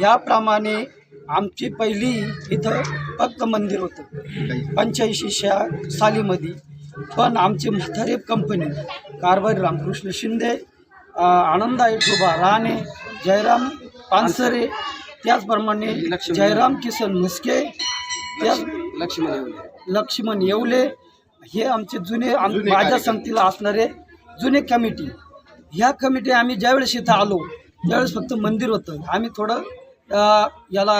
याप्रमाणे आमची पहिली इथं फक्त मंदिर होतं. पंच्याऐंशीच्या सालीमध्ये. पण आमची म्हातारे कंपनी कारभारी रामकृष्ण शिंदे आनंदा इठोबा राणे जयराम पानसरे त्याचप्रमाणे जयराम किसन म्हस्के त्याच लक्ष्मण येवले. हे आमचे जुने माझ्या संगतीला असणारे जुने कमिटी. ह्या कमिटी आम्ही ज्यावेळेस इथं आलो त्यावेळेस फक्त मंदिर होतं. आम्ही थोडं याला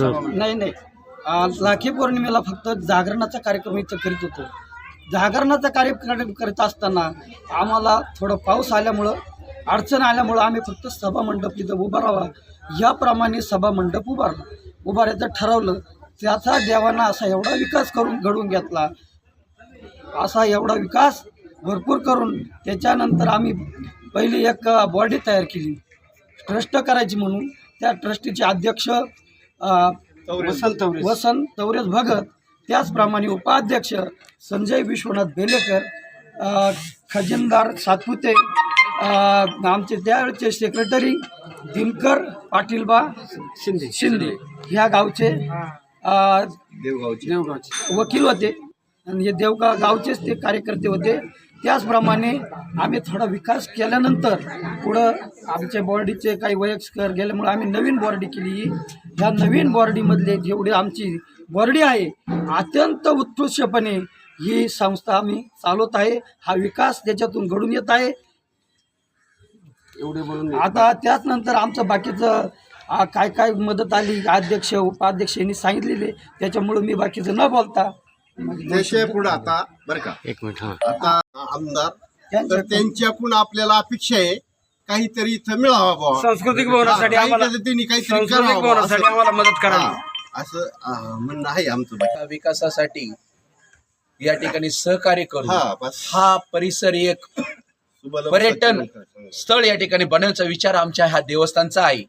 नाही नाही. राखी पौर्णिमेला फक्त जागरणाचा कार्यक्रम इथं करीत होतो. जागरणाचा कार्यक्रम करत असताना आम्हाला थोडं पाऊस आल्यामुळं अडचण आल्यामुळं आम्ही फक्त सभा मंडप इथं उभा राहावा. याप्रमाणे सभा मंडप उभारला उभारायचं ठरवलं. त्याचा देवानं असा एवढा विकास करून घडवून घेतला. असा एवढा विकास भरपूर करून त्याच्यानंतर आम्ही पहिली एक बॉडी तयार केली. ट्रस्ट करायची म्हणून त्या ट्रस्टीचे अध्यक्ष वसंत वसंत भगत त्याचप्रमाणे उपाध्यक्ष संजय विश्वनाथ बेलेकर खजिनदार सातपुते आमचे त्यावेळचे सेक्रेटरी दिनकर पाटीलबा शिंदे. शिंदे. ह्या गावचे अ, देवगावचे. वकील होते. आणि हे देवगाव गावचेच ते कार्यकर्ते होते. त्याचप्रमाणे आम्ही थोडा विकास केल्यानंतर पुढं आमच्या बॉर्डीचे काही वयस्कर गेल्यामुळे आम्ही नवीन बॉर्डी केली. ह्या नवीन बॉर्डीमधले जेवढी आमची बॉर्डी आहे अत्यंत उत्कृष्टपणे ही संस्था आम्ही चालवत आहे. हा विकास त्याच्यातून घडून येत आहे. आता त्याचनंतर आमचं बाकीचं काय काय मदत आली अध्यक्ष उपाध्यक्ष यांनी सांगितलेले त्याच्यामुळं मी बाकीचं न बोलता देशे पुढे आता बरं का? एक मिनिट हा. आता आमदार त्यांच्या- तर त्यांच्याकडून आपल्याला अपेक्षा आहे काहीतरी इथं मिळावा बुवा. सांस्कृतिक भवनासाठी आम्हाला काही त्यांनी काहीतरी सांस्कृतिक करावं बुवा, भवनासाठी असं- आम्हाला मदत करावी. हा, असं म्हणणं आहे आमचं बाकी. विकासासाठी या ठिकाणी सहकार्य करून हा बस. हा परिसर एक पर्यटन स्थळ या ठिकाणी बनवण्याचा विचार आमच्या ह्या देवस्थानचा आहे.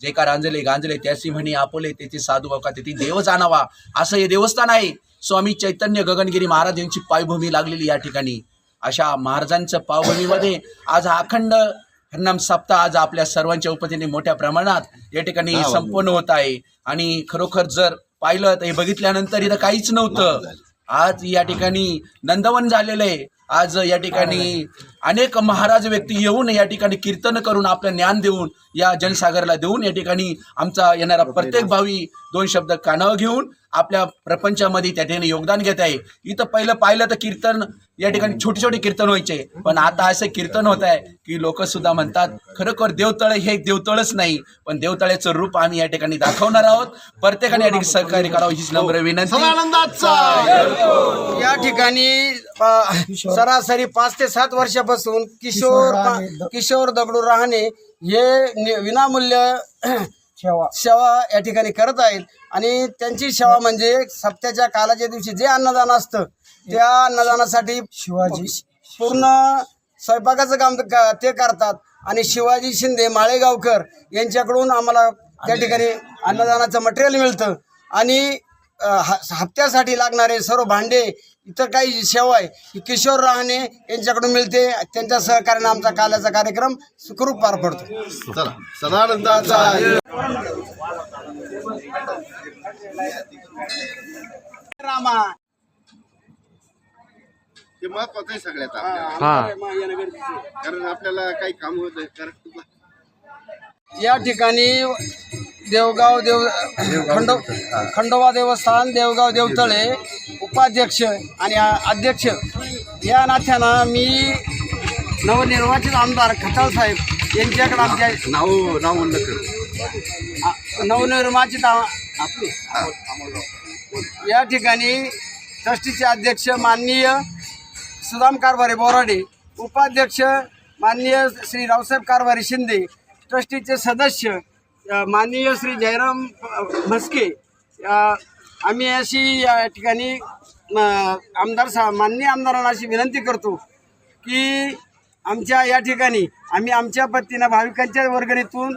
जे का रांजले गांजले त्याची म्हणी आपोले त्याची साधू बाबा तेथे देव जाणावा असं हे देवस्थान आहे. स्वामी चैतन्य गगनगिरी महाराज यांची पायभूमी लागलेली या ठिकाणी. अशा महाराजांच्या पावभूमीमध्ये आज हा अखंड हरनाम सप्ताह आज आपल्या सर्वांच्या उपतीने मोठ्या प्रमाणात या ठिकाणी संपन्न होत आहे. आणि खरोखर जर पाहिलं तर हे बघितल्यानंतर इथं काहीच नव्हतं. आज या ठिकाणी नंदवन झालेलं आहे. आज या ठिकाणी अनेक महाराज व्यक्ती येऊन या ठिकाणी कीर्तन करून आपलं ज्ञान देऊन या जनसागरला देऊन या ठिकाणी आमचा येणारा प्रत्येक भावी दोन शब्द कानावर घेऊन आपल्या प्रपंचामध्ये त्या ठिकाणी योगदान घेत आहे. इथं पहिलं पाहिलं तर कीर्तन या ठिकाणी छोटे छोटे कीर्तन व्हायचे. पण आता असं कीर्तन होत आहे की लोक सुद्धा म्हणतात खरोखर देवतळ हे देवतळच नाही पण देवतळ्याचं रूप आम्ही या ठिकाणी दाखवणार आहोत. प्रत्येकाने या ठिकाणी सहकार्य करावं हीच नम्र विनंती. या ठिकाणी सरासरी पाच ते सात वर्षापासून किशोर किशोर दगडू राहणे हे विनामूल्य सेवा. या ठिकाणी करत आहेत. आणि त्यांची सेवा म्हणजे सप्त्याच्या कालाच्या दिवशी जे अन्नदान असतं त्या अन्नदानासाठी शिवाजी पूर्ण स्वयंपाकाचं काम ते क- ते करतात. आणि शिवाजी शिंदे माळेगावकर यांच्याकडून आम्हाला त्या ठिकाणी अन्नदानाचं मटेरियल मिळतं. आणि हप्त्यासाठी लागणारे सर्व भांडे इतर काही सेवा आहे ही किशोर राहणे यांच्याकडून मिळते. त्यांच्या सहकार्याने आमचा काल्याचा कार्यक्रम सुखरूप पार पडतो. चला सदानंदाचा रामा. ते महत्वाचं आहे सगळ्यात आपल्याला. हा. कारण आपल्याला काही काम होत कारण या ठिकाणी देवगाव देव खंडो खंडोबा देवस्थान देवगाव देवतळे उपाध्यक्ष आणि अध्यक्ष. या नात्यानं मी नवनिर्वाचित आमदार खताळ साहेब यांच्याकडे आमच्या नाव नाव म्हणलं नवनिर्वाचित या ठिकाणी ट्रस्टीचे अध्यक्ष माननीय सुदाम कारभारे बोराडे उपाध्यक्ष माननीय श्री रावसाहेब कारभारे शिंदे ट्रस्टीचे सदस्य माननीय श्री जयराम भस्के म्हस्के आम्ही अशी या ठिकाणी आमदार सा माननीय आमदारांना अशी विनंती करतो की आमच्या या ठिकाणी आम्ही आमच्या पत्तीनं भाविकांच्या वर्गणीतून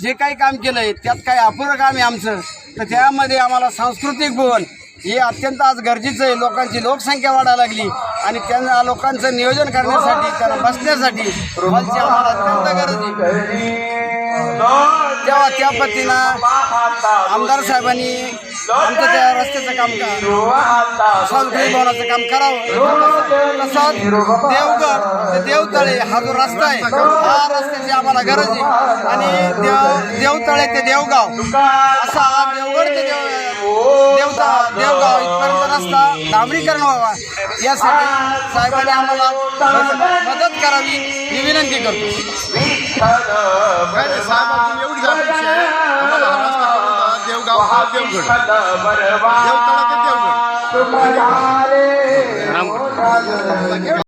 जे काही काम केलं आहे त्यात काही अपुरं काम आहे आमचं. तर त्यामध्ये आम्हाला सांस्कृतिक भवन हे अत्यंत आज गरजेचं आहे. लोकांची लोकसंख्या वाढायला लागली आणि त्यांना लोकांचं नियोजन करण्यासाठी त्यांना बसण्यासाठी आम्हाला अत्यंत गरज आहे. तेव्हा त्या पद्धतीनं आमदार साहेबांनी आमचं त्या रस्त्याचं काम का भवनाचं काम करावं. तसंच देवगड ते देवतळे हा जो रस्ता आहे हा रस्त्याची आम्हाला गरज आहे. आणि देव देवतळे ते देवगाव. असा हा देवगड ते देव देवता देवगाव इथपर्यंत रस्ता डांबरीकरण व्हावा. यासाठी साहेबांनी आम्हाला मदत करावी ही विनंती करतो. हा देवगड. देवतळा ते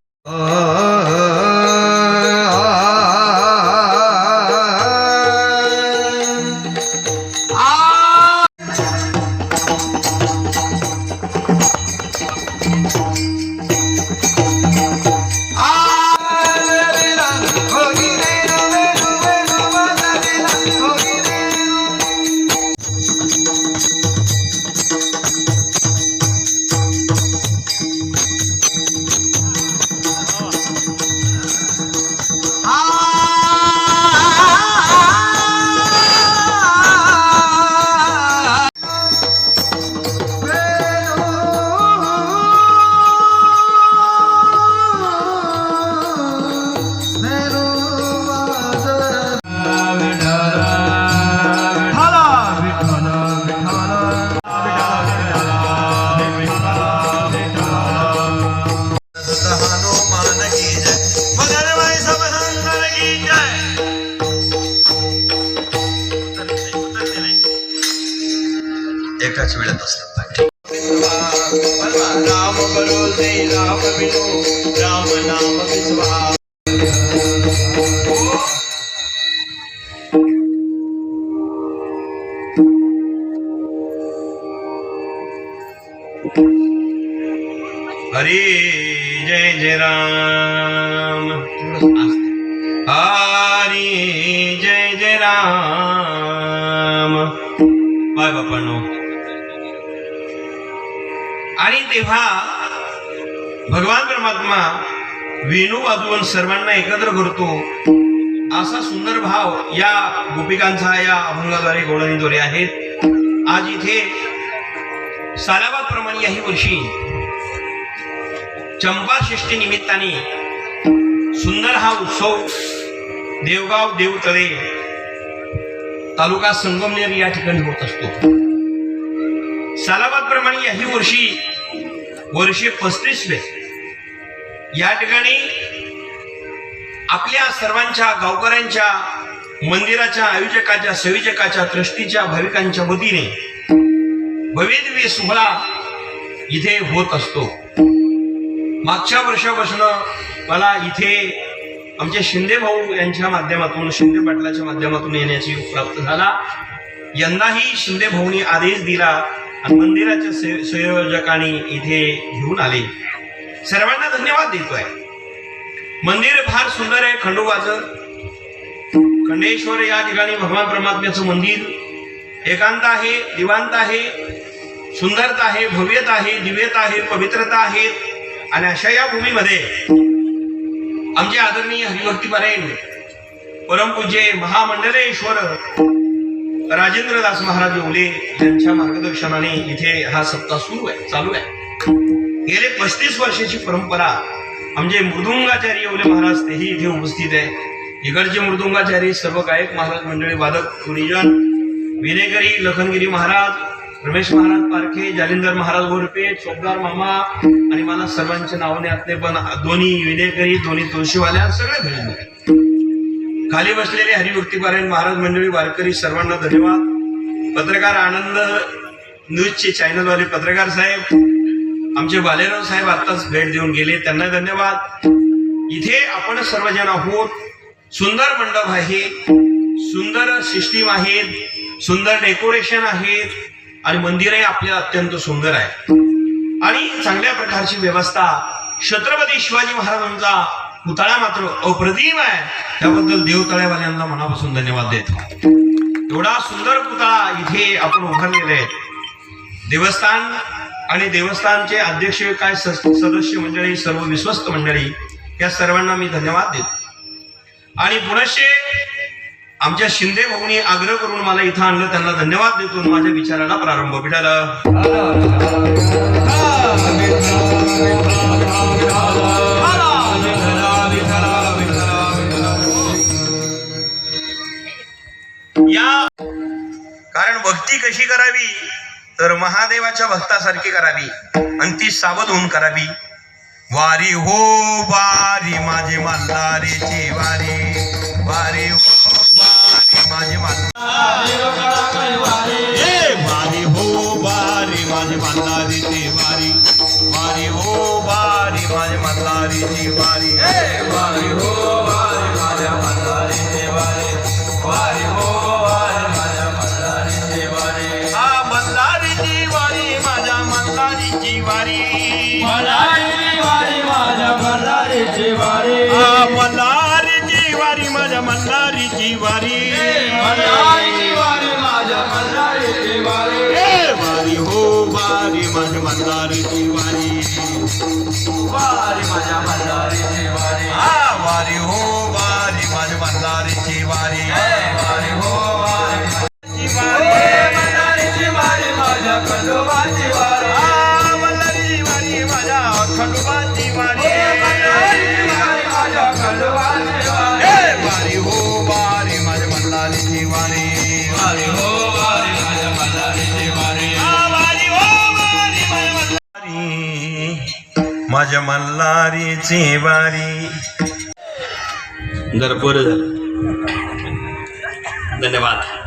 हरी जय जय राम। हरी जय जय राम। बाय बापांनो। आणि तेव्हा भगवान परमात्मा वेणू वाजवून सर्वांना एकत्र करतो असा सुंदर भाव या गोपिकांचा या अभंगाद्वारे गोळणीद्वारे आहेत आज इथे सालाबाद प्रमाणे याही वर्षी चंपा षष्ठी निमित्ताने सुंदर हा उत्सव देवगाव देवतळे तालुका संगमनेर या ठिकाणी होत असतो. सालाबाद प्रमाणे याही वर्षी वर्षे पस्तीसवे या ठिकाणी आपल्या सर्वांच्या गावकऱ्यांच्या मंदिराच्या आयोजकाच्या संयोजकाच्या ट्रस्टीच्या भाविकांच्या वतीने भवेदवी सोहळा इथे होत असतो. मागच्या वर्षापासून मला इथे आमचे शिंदे भाऊ यांच्या माध्यमातून शिंदे पाटलाच्या माध्यमातून येण्याची प्राप्त झाला. यंदाही शिंदे भाऊनी आदेश दिला आणि मंदिराच्या संयोजकांनी इथे घेऊन आले. सर्वांना धन्यवाद देतोय. मंदिर फार सुंदर आहे खंडोबाचं. खंडेश्वर या ठिकाणी भगवान परमात्म्याचं मंदिर. एकांत आहे दिवांत आहे सुंदरता आहे भव्यता आहे दिव्यता आहे पवित्रता आहे. आणि अशा या भूमीमध्ये आमचे आदरणीय हरिभक्ती पारायण परमपूज्य महामंडलेश्वर राजेंद्रदास महाराज येवले यांच्या मार्गदर्शनाने इथे हा सप्ताह सुरू आहे चालू आहे. गेले पस्तीस वर्षाची परंपरा आमचे मृदुंगाचार्य येवले महाराज तेही इथे उपस्थित आहे. इकडचे मृदुंगाचार्य सर्व गायक महाराज मंडळी वादक गुरुजन विनेकरी लखनगिरी महाराज रमेश महाराज पारखे जालिंदर महाराज गोरपे चोपदार मामा आणि मला सर्वांचे नाव आतले पण दोन्ही विनेकरी दोन्ही तुळशीवाल्या सगळे भेटले. खाली बसलेले हरिभक्तीपारायण महाराज मंडळी वारकरी सर्वांना धन्यवाद. पत्रकार आनंद न्यूजचे चॅनलवाले पत्रकार साहेब आमचे बालेराव साहेब आत्ताच भेट देऊन गेले त्यांना धन्यवाद. इथे आपण सर्वजण आहोत. सुंदर मंडप आहे सुंदर सिस्टीम आहेत सुंदर डेकोरेशन आहेत आणि मंदिरही आपल्याला अत्यंत सुंदर आहे. आणि चांगल्या प्रकारची व्यवस्था छत्रपती शिवाजी महाराजांचा पुतळा मात्र अप्रतिम आहे. त्याबद्दल देवतळ्यावाल्यांना मनापासून धन्यवाद देतो. एवढा सुंदर पुतळा इथे आपण उभारलेला आहे. देवस्थान आणि देवस्थानचे अध्यक्ष काय सदस्य मंडळी सर्व विश्वस्त मंडळी या सर्वांना मी धन्यवाद देतो. आणि पुनश्चे आमच्या शिंदे भाऊनी आग्रह करून मला इथं आणलं त्यांना धन्यवाद देतो माझ्या विचाराला प्रारंभ भेटायला. या कारण भक्ती कशी करावी? तर महादेवाच्या भक्तासारखी करावी आणि ती सावध होऊन करावी. वारी हो वारी माझे मल्हारीची वारी. वारी हो. माझे वारी हो वारी माझे मल्हारीची वारी वारी हो वारी माझे मल्हारीची ए, वारी हो वारी माझ्या मल्हारीची वारी वारी हो माझ्या मल्हारीची वारी वारी हो वारी माझ्या मल्हारीची वारी वारी माझ्या मल्हारीची वारी वारी हो वारी माझ्या मल्हारीची वारी वारी हो वारी वारी माझ्या खंडोबाची वारी माझ्या मल्हारीची वारी जर बरं झालं धन्यवाद.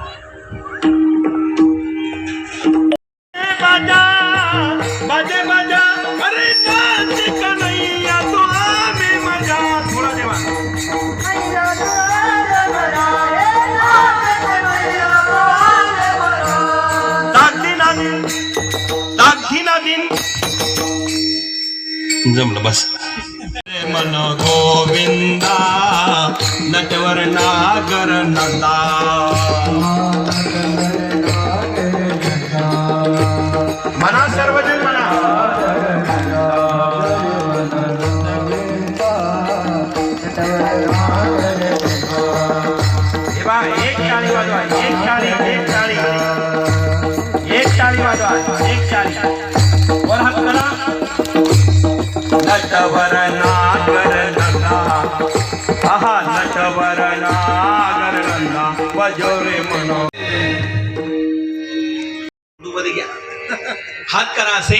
जमलं बस. मन गोविंदा नटवर नागर नंदा म्हणा सर्वजण म्हणा हात करा असे.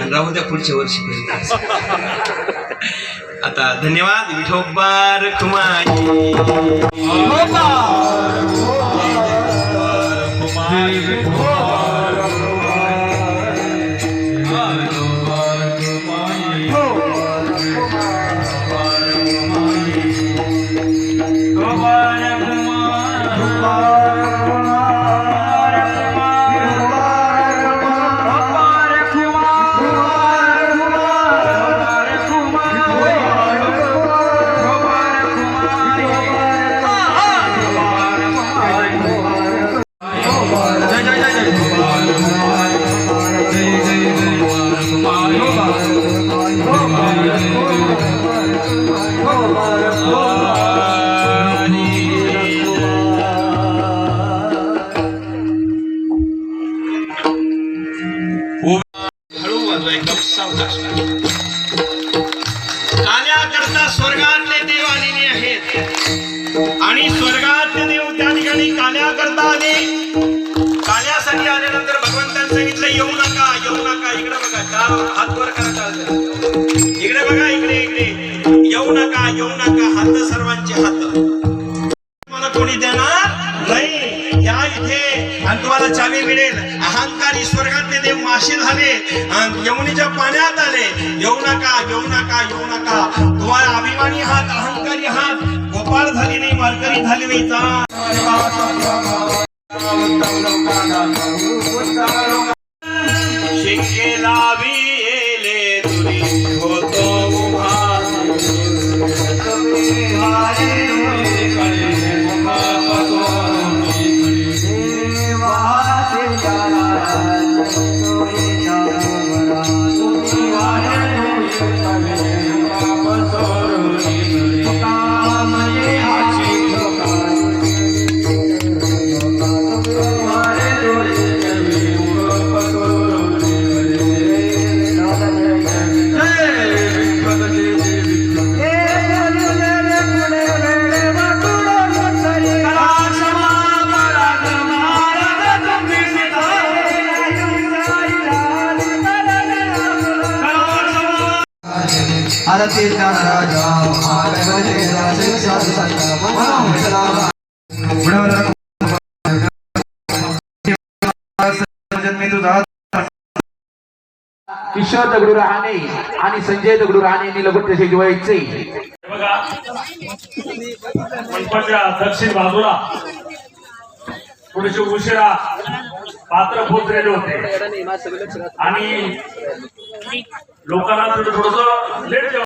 आणि राहू द्या पुढच्या वर्षी आता धन्यवाद विठोबार कुमारी. हात वर करा टाळ इकडे बघा इकडे इकडे. येऊ नका येऊ नका. हात सर्वांचे हात. तुम्हाला कोणी देणार? नाही. या इथे. आणि तुम्हाला चावी मिळेल. अहंकारी स्वर्गातले देव माशी झाले. यमुनीच्या पाण्यात आले. येऊ नका येऊ नका येऊ नका. तुम्हाला अभिमानी हात अहंकारी हात. गोपाळ झाली नाही मालकरी झाली नाही जा शिंके किशोर दगडू राहणे आणि संजय दगडू राहणे यांनी लगोट त्याचे जिवायचे बघा मंडपाच्या दक्षिण बाजूला थोडेसे उशिरा पात्र पोचलेले होते. आणि लोकांना थोडस लेट